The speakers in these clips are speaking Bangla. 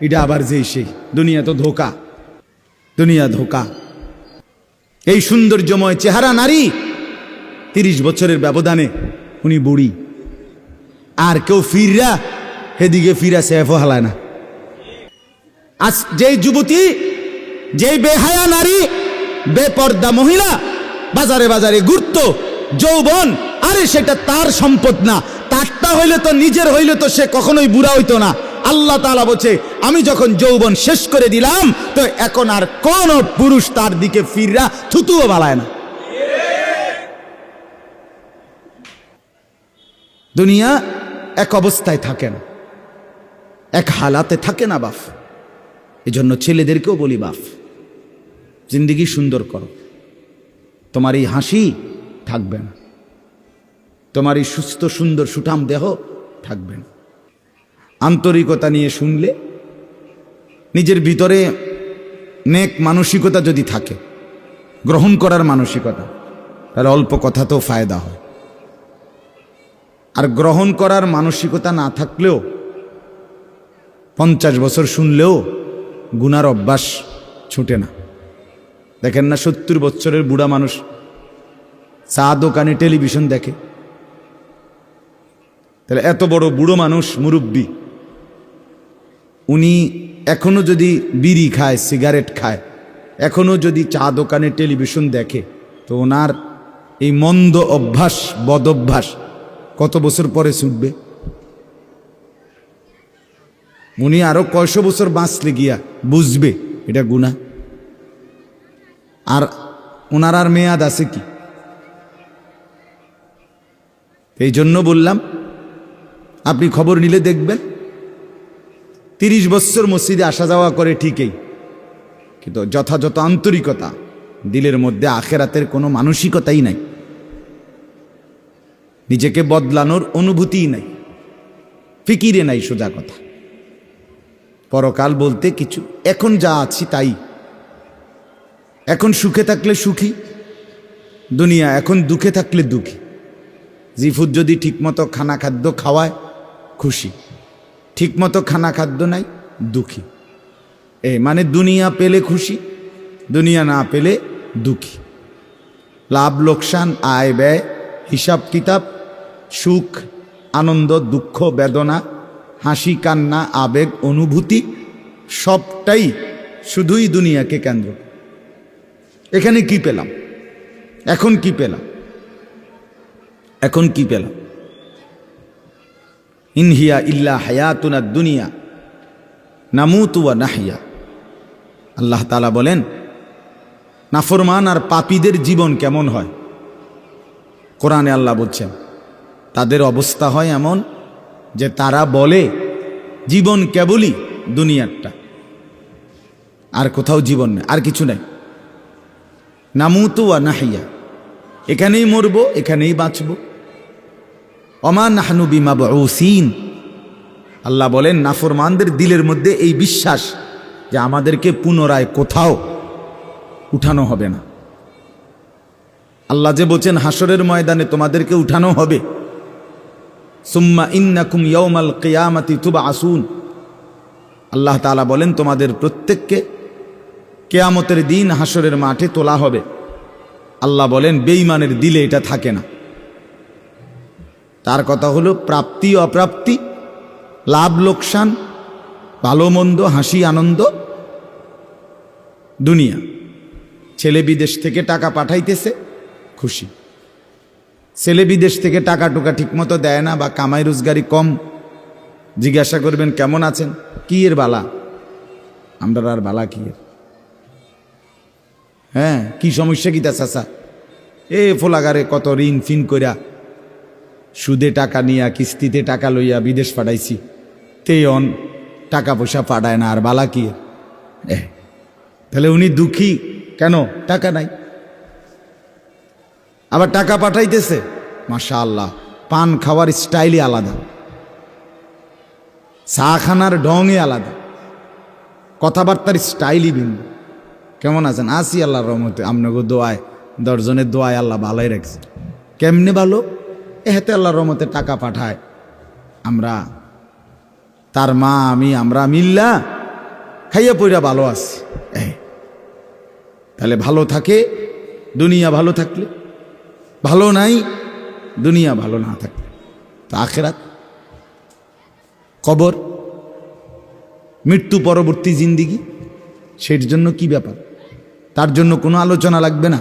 এটা আবার যেই সেই দুনিয়া তো ধোকা। দুনিয়া ধোকা। এই সৌন্দর্যময় চেহারা নারী, তিরিশ বছরের ব্যবধানে উনি বুড়ি। আর কেউ ফিররা, সেদিকে ফিরা সেফ হালায় না। আজ যেই যুবতী, যেই বেহায়া নারী, বেপর্দা মহিলা, বাজারে বাজারে ঘুরত, যৌবন, আরে সেটা তার সম্পদ না। তারটা হইলে তো, নিজের হইলে তো সে কখনোই বুড়া হইতো না। আল্লাহ তালা বলছে, আমি যখন যৌবন শেষ করে দিলাম, তো এখন আর কোন পুরুষ তার দিকে ফিররা থুতুও বালায় না। দুনিয়া এক অবস্থায় থাকে না এক হালাতে থাকে না বাফ। এই জন্য ছেলেদেরকেও বলি বাফ, জিন্দিগি সুন্দর করো। তোমার এই হাসি থাকবে না। তোমার এই সুস্থ সুন্দর সুঠাম দেহ থাকবে না। আন্তরিকতা নিয়ে শুনলে নিজের ভিতরে নেক মানসিকতা যদি থাকে, গ্রহণ করার মানসিকতা, তাহলে অল্প কথাতেও ফায়দা হয়। আর গ্রহণ করার মানসিকতা না থাকলেও, পঞ্চাশ বছর শুনলেও গুনার অভ্যাস ছুটে না। দেখেন না সত্তর বছরের বুড়া মানুষ চা দোকানে টেলিভিশন দেখে? তাহলে এত বড় বুড়ো মানুষ মুরব্বী। উনি এখনও যদি বিড়ি খায়, সিগারেট খায়, এখনও যদি চা দোকানে টেলিভিশন দেখে, তো ওনার এই মন্দ অভ্যাস বদ অভ্যাস কত বছর পরে ছুটবে? উনি আরও কয়শো বছর বাঁচলে গিয়া বুঝবে এটা গুণা আর ওনার আর মেয়াদ আছে কি? এই জন্য বললাম, আপনি খবর নিলে দেখবেন। তিরিশ বছর মসজিদে আসা যাওয়া করে ঠিকই। কিন্তু যথাযথ আন্তরিকতা দিলের মধ্যে আখেরাতের কোনো মানসিকতাই নাই। নিজেকে বদলানোর অনুভূতিই নাই। ফিকিরে নাই সোজা কথা। পরকাল বলতে কিছু, এখন যা আছি তাই। এখন সুখে থাকলে সুখী, দুনিয়া এখন দুঃখে থাকলে দুঃখী। জিফুদ যদি ঠিকমতো খানা খাদ্য খাওয়ায়, খুশি। ঠিকমতো খানা খাদ্য নাই, দুঃখী। এ মানে দুনিয়া পেলে খুশি, দুনিয়া না পেলে দুঃখী। লাভ, লোকসান, আয়, ব্যয়, হিসাব, কিতাব, সুখ, আনন্দ, দুঃখ, বেদনা, হাসি, কান্না, আবেগ, অনুভূতি, সবটাই শুধুই দুনিয়াকে কেন্দ্র এখানে কি পেলাম? এখন কি পেলাম? এখন কি পেলাম? ইনহিয়া ইল্লা হায়াতুনা দুনিয়া নামুতুয়া নাহিয়া। আল্লাহ তালা বলেন, নাফরমান আর পাপীদের জীবন কেমন হয়? কোরআনে আল্লাহ বলছেন, তাদের অবস্থা হয় এমন যে তারা বলে, জীবন কেবলই দুনিয়ারটা। আর কোথাও জীবন নেই, আর কিছু নেই। নামুতু আর নাহিয়া, এখানেই মরবো, এখানেই বাঁচব। অমান নাহানু বিমা বসিন আল্লাহ বলেন, নাফরমানদের দিলের মধ্যে এই বিশ্বাস যে আমাদেরকে পুনরায় কোথাও উঠানো হবে না। আল্লাহ যে বলছেন হাসরের ময়দানে তোমাদেরকে উঠানো হবে। সুম্মা ইন্নাকুম ইয়ৌমাল কেয়ামাতি তুবা আসুন আল্লাহ তালা বলেন, তোমাদের প্রত্যেককে কেয়ামতের দিন হাসরের মাঠে তোলা হবে। আল্লাহ বলেন বেইমানের দিলে এটা থাকে না। তার কথা হলো প্রাপ্তি, অপ্রাপ্তি, লাভ, লোকসান, ভালো, মন্দ, হাসি, আনন্দ, দুনিয়া। ছেলে বিদেশ থেকে টাকা পাঠাইতেছে, খুশি। ছেলে বিদেশ থেকে টাকা টুকা ঠিকমতো দেয় না বা কামাই রোজগারি কম, জিজ্ঞাসা করবেন, কেমন আছেন? কি এর বালা? আমরা আর বালা কি এর? হ্যাঁ কি সমস্যা কি তা, চাচা? এ ফোলাগারে কত ঋণ ফিন কইরা সুদে টাকা নিয়া, কিস্তিতে টাকা লইয়া বিদেশ পাঠাইছি। তে অন টাকা পয়সা পাঠায় না, আর বালা কি? তাহলে উনি দুঃখী। কেন? টাকা নাই। আবার টাকা পাঠাইতেছে? মাশা আল্লাহ পান খাওয়ার স্টাইলই আলাদা। চা খানার ঢংই আলাদা। কথাবার্তার স্টাইলই ভিন্ন। কেমন আছেন? আসি আল্লাহর রহমতে। আপনাকে দোয়ায়, দশজনের দোয়ায় আল্লাহ ভালোই রাখছে। কেমনে ভালো? এ হাতে আল্লাহর রহমতে টাকা পাঠায়। আমরা, তার মা, আমি, আমরা মিল্লা খাইয়া পইরা ভালো আছি। তাহলে ভালো থাকে দুনিয়া ভালো থাকলে, ভালো নাই দুনিয়া ভালো না থাকলে। তো আখেরাত, কবর, মৃত্যু পরবর্তী জিন্দিগি, সের জন্য কি ব্যাপার? তার জন্য কোনো আলোচনা লাগবে না।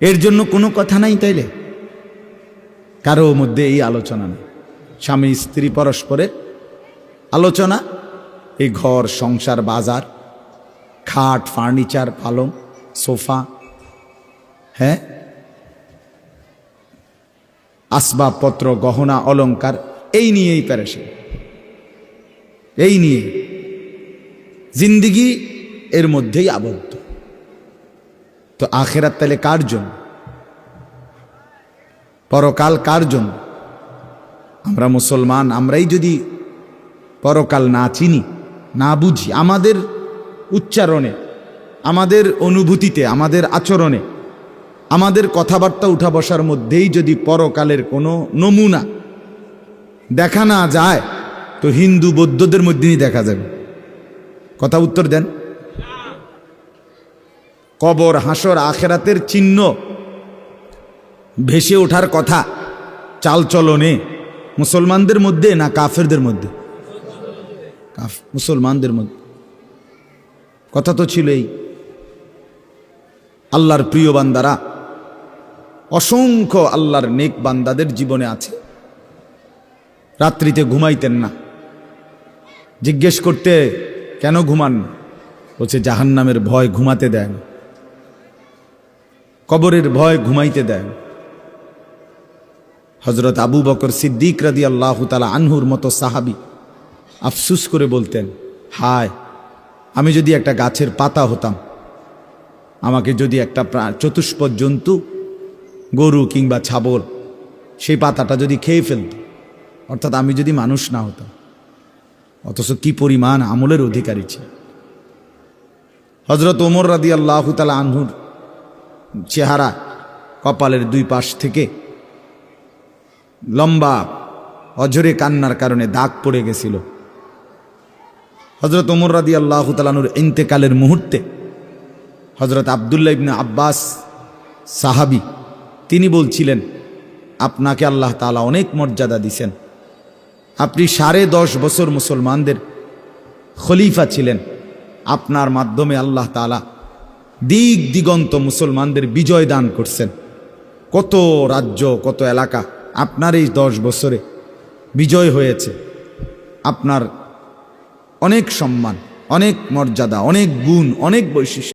এর জন্য কোনো কথা নাই তাইলে? কারও মধ্যে এই আলোচনা নেই। স্বামী, স্ত্রী পরস্পরের আলোচনা, এই ঘর, সংসার, বাজার, খাট, ফার্নিচার, পালং, সোফা হ্যাঁ? আসবাবপত্র, গহনা, অলংকার, এই নিয়েই প্যারেশন এই নিয়ে জিন্দিগি এর মধ্যেই আবদ্ধ। তো আখেরাত তাহলে কার জন্য? পরকাল কার জন্য? আমরা মুসলমান, আমরাই যদি পরকাল না চিনি, না বুঝি, আমাদের উচ্চারণে, আমাদের অনুভূতিতে, আমাদের আচরণে, আমাদের কথাবার্তা উঠা বসার মধ্যেই যদি পরকালের কোনো নমুনা দেখা না যায়, তো হিন্দু বৌদ্ধদের মধ্যেই দেখা যাবে। কথা উত্তর দেন। কবর, হাসর, আখেরাতের চিহ্ন ভেসে ওঠার কথা। চালচলনে মুসলমানদের মধ্যে না কাফেরদের মধ্যে? মুসলমানদের মধ্যে। কথা তো ছিল এই আল্লাহর প্রিয় বান্দারা, অসংখ্য আল্লাহর নেক বান্দাদের জীবনে আছে। রাত্রিতে ঘুমাইতেন না। জিজ্ঞেস করতে, কেন ঘুমান? বলছে, জাহান্নামের ভয় ঘুমাতে দেয় না। কবরের ভয় ঘুমাইতে দেয় হজরত আবু বকর সিদ্দিক রাদি আল্লাহ তালা আনহুর মতো সাহাবি আফসুস করে বলতেন, হায়, আমি যদি একটা গাছের পাতা হতাম, আমাকে যদি একটা চতুষ্পদ জন্তু, গরু কিংবা ছাগল, সেই পাতাটা যদি খেয়ে ফেলত, অর্থাৎ আমি যদি মানুষ না হতাম, অথচ কি পরিমাণ আমলের অধিকারী ছিল হজরত ওমর রাদি আল্লাহ তালা আনহুর চেহারা কপালের দুই পাশ থেকে লম্বা, অঝরে কান্নার কারণে দাগ পড়ে গেছিল। হজরত ওমর রাদি আল্লাহ ইন্তেকালের মুহূর্তে হজরত আবদুল্লাহ ইবনে আব্বাস সাহাবি, তিনি বলছিলেন, আপনাকে আল্লাহ তালা অনেক মর্যাদা দিছেন। আপনি সাড়ে দশ বছর মুসলমানদের খলিফা ছিলেন। আপনার মাধ্যমে আল্লাহ তালা দিক দিগন্ত মুসলমানদের বিজয় দান করছেন। কত রাজ্য, কত এলাকা আপনার এই দশ বছরে বিজয় হয়েছে। আপনার অনেক সম্মান, অনেক মর্যাদা, অনেক গুণ, অনেক বৈশিষ্ট্য।